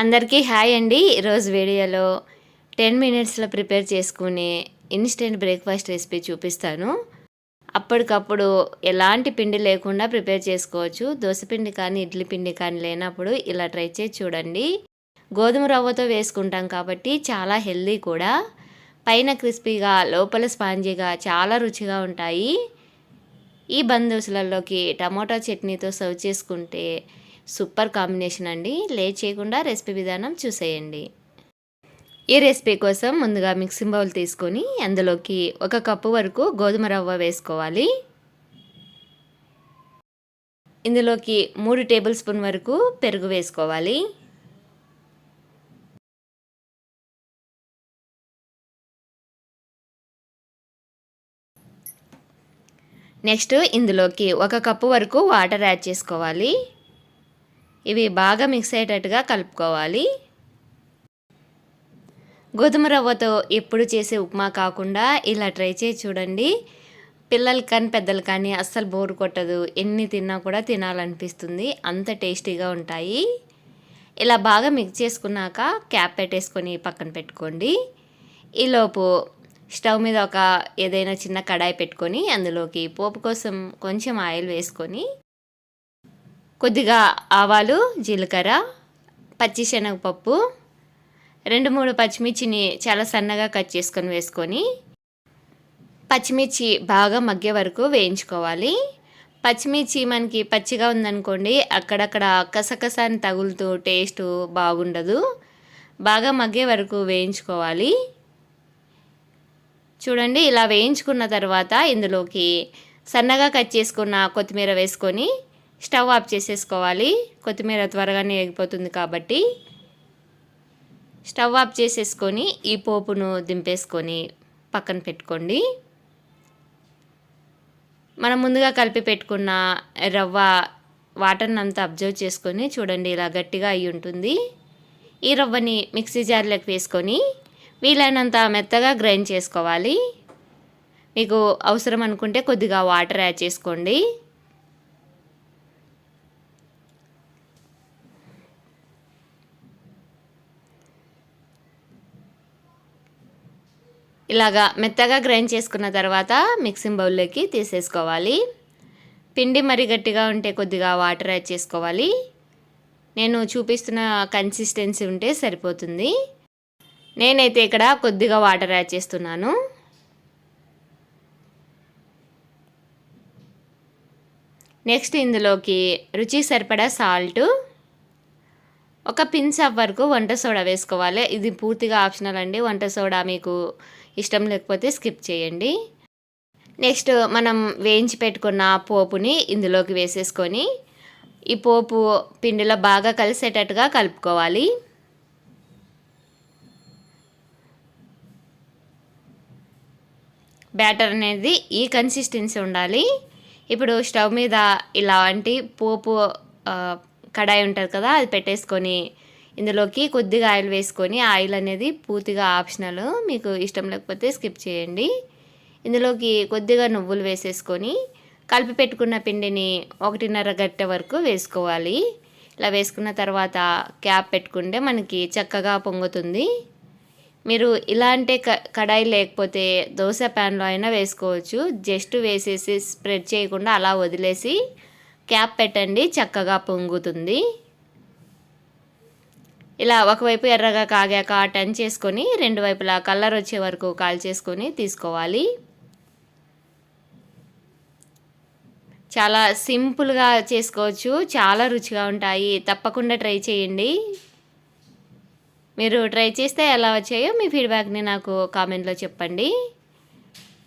అందరికీ హాయ్ అండి. ఈరోజు వీడియోలో టెన్ మినిట్స్లో ప్రిపేర్ చేసుకునే ఇన్స్టెంట్ బ్రేక్ఫాస్ట్ రెసిపీ చూపిస్తాను. అప్పటికప్పుడు ఎలాంటి పిండి లేకుండా ప్రిపేర్ చేసుకోవచ్చు. దోశపిండి కానీ ఇడ్లీ పిండి కానీ లేనప్పుడు ఇలా ట్రై చేసి చూడండి. గోధుమ రవ్వతో వేసుకుంటాం కాబట్టి చాలా హెల్దీ కూడా. పైన క్రిస్పీగా లోపల స్పాంజీగా చాలా రుచిగా ఉంటాయి. ఈ బందోసులలోకి టమోటా చట్నీతో సర్వ్ చేసుకుంటే సూపర్ కాంబినేషన్ అండి. లేట్ చేయకుండా రెసిపీ విధానం చూసేయండి. ఈ రెసిపీ కోసం ముందుగా మిక్సింగ్ బౌల్ తీసుకొని అందులోకి ఒక కప్పు వరకు గోధుమ రవ్వ వేసుకోవాలి. ఇందులోకి మూడు టేబుల్ స్పూన్ వరకు పెరుగు వేసుకోవాలి. నెక్స్ట్ ఇందులోకి ఒక కప్పు వరకు వాటర్ యాడ్ చేసుకోవాలి. ఇవి బాగా మిక్స్ అయ్యేటట్టుగా కలుపుకోవాలి. గోధుమ రవ్వతో ఎప్పుడు చేసే ఉప్మా కాకుండా ఇలా ట్రై చేసి చూడండి. పిల్లలు కానీ పెద్దలు కానీ అస్సలు బోరు కొట్టదు. ఎన్ని తిన్నా కూడా తినాలనిపిస్తుంది. అంత టేస్టీగా ఉంటాయి. ఇలా బాగా మిక్స్ చేసుకున్నాక క్యాప్ పెట్టేసుకొని పక్కన పెట్టుకోండి. ఈలోపు స్టవ్ మీద ఒక ఏదైనా చిన్న కడాయి పెట్టుకొని అందులోకి పోపు కోసం కొంచెం ఆయిల్ వేసుకొని కొద్దిగా ఆవాలు జీలకర్ర పచ్చి శనగపప్పు రెండు మూడు పచ్చిమిర్చిని చాలా సన్నగా కట్ చేసుకొని వేసుకొని పచ్చిమిర్చి బాగా మగ్గే వరకు వేయించుకోవాలి. పచ్చిమిర్చి మనకి పచ్చిగా ఉందనుకోండి అక్కడక్కడ కసకసాని తగులుతూ టేస్ట్ బాగుండదు. బాగా మగ్గే వరకు వేయించుకోవాలి. చూడండి ఇలా వేయించుకున్న తర్వాత ఇందులోకి సన్నగా కట్ చేసుకున్న కొత్తిమీర వేసుకొని స్టవ్ ఆఫ్ చేసేసుకోవాలి. కొత్తిమీర త్వరగానే ఎగిపోతుంది కాబట్టి స్టవ్ ఆఫ్ చేసేసుకొని ఈ పోపును దింపేసుకొని పక్కన పెట్టుకోండి. మనం ముందుగా కలిపి పెట్టుకున్న రవ్వ వాటర్ని అంతా అబ్జర్వ్ చేసుకొని చూడండి ఇలా గట్టిగా అయి ఉంటుంది. ఈ రవ్వని మిక్సీ జార్లోకి వేసుకొని వీలైనంత మెత్తగా గ్రైండ్ చేసుకోవాలి. మీకు అవసరం అనుకుంటే కొద్దిగా వాటర్ యాడ్ చేసుకోండి. ఇలాగా మెత్తగా గ్రైండ్ చేసుకున్న తర్వాత మిక్సింగ్ బౌల్లోకి తీసేసుకోవాలి. పిండి మరి గట్టిగా ఉంటే కొద్దిగా వాటర్ యాడ్ చేసుకోవాలి. నేను చూపిస్తున్న కన్సిస్టెన్సీ ఉంటే సరిపోతుంది. నేనైతే ఇక్కడ కొద్దిగా వాటర్ యాడ్ చేస్తున్నాను. నెక్స్ట్ ఇందులోకి రుచి సరిపడా సాల్టు ఒక పిన్స్ వరకు వంట సోడా వేసుకోవాలి. ఇది పూర్తిగా ఆప్షనల్ అండి. వంట సోడా మీకు ఇష్టం లేకపోతే స్కిప్ చేయండి. నెక్స్ట్ మనం వేయించి పెట్టుకున్న పోపుని ఇందులోకి వేసేసుకొని ఈ పోపు పిండిలో బాగా కలిసేటట్టుగా కలుపుకోవాలి. బ్యాటర్ అనేది ఈ కన్సిస్టెన్సీ ఉండాలి. ఇప్పుడు స్టవ్ మీద ఇలాంటి పోపు కడాయి ఉంటుంది కదా అది పెట్టేసుకొని ఇందులోకి కొద్దిగా ఆయిల్ వేసుకొని ఆయిల్ అనేది పూర్తిగా ఆప్షనల్ మీకు ఇష్టం లేకపోతే స్కిప్ చేయండి. ఇందులోకి కొద్దిగా నువ్వులు వేసేసుకొని కలిపి పెట్టుకున్న పిండిని ఒకటిన్నర గట్టె వరకు వేసుకోవాలి. ఇలా వేసుకున్న తర్వాత క్యాప్ పెట్టుకుంటే మనకి చక్కగా పొంగుతుంది. మీరు ఇలాంటి కడాయి లేకపోతే దోశ ప్యాన్లో అయినా వేసుకోవచ్చు. జస్ట్ వేసేసి స్ప్రెడ్ చేయకుండా అలా వదిలేసి క్యాప్ పెట్టండి చక్కగా పొంగుతుంది. ఇలా ఒకవైపు ఎర్రగా కాగాక టన్ చేసుకొని రెండు వైపులా కలర్ వచ్చే వరకు కాల్ చేసుకొని తీసుకోవాలి. చాలా సింపుల్గా చేసుకోవచ్చు చాలా రుచిగా ఉంటాయి. తప్పకుండా ట్రై చేయండి. మీరు ట్రై చేస్తే ఎలా వచ్చాయో మీ ఫీడ్బ్యాక్ని నాకు కామెంట్లో చెప్పండి.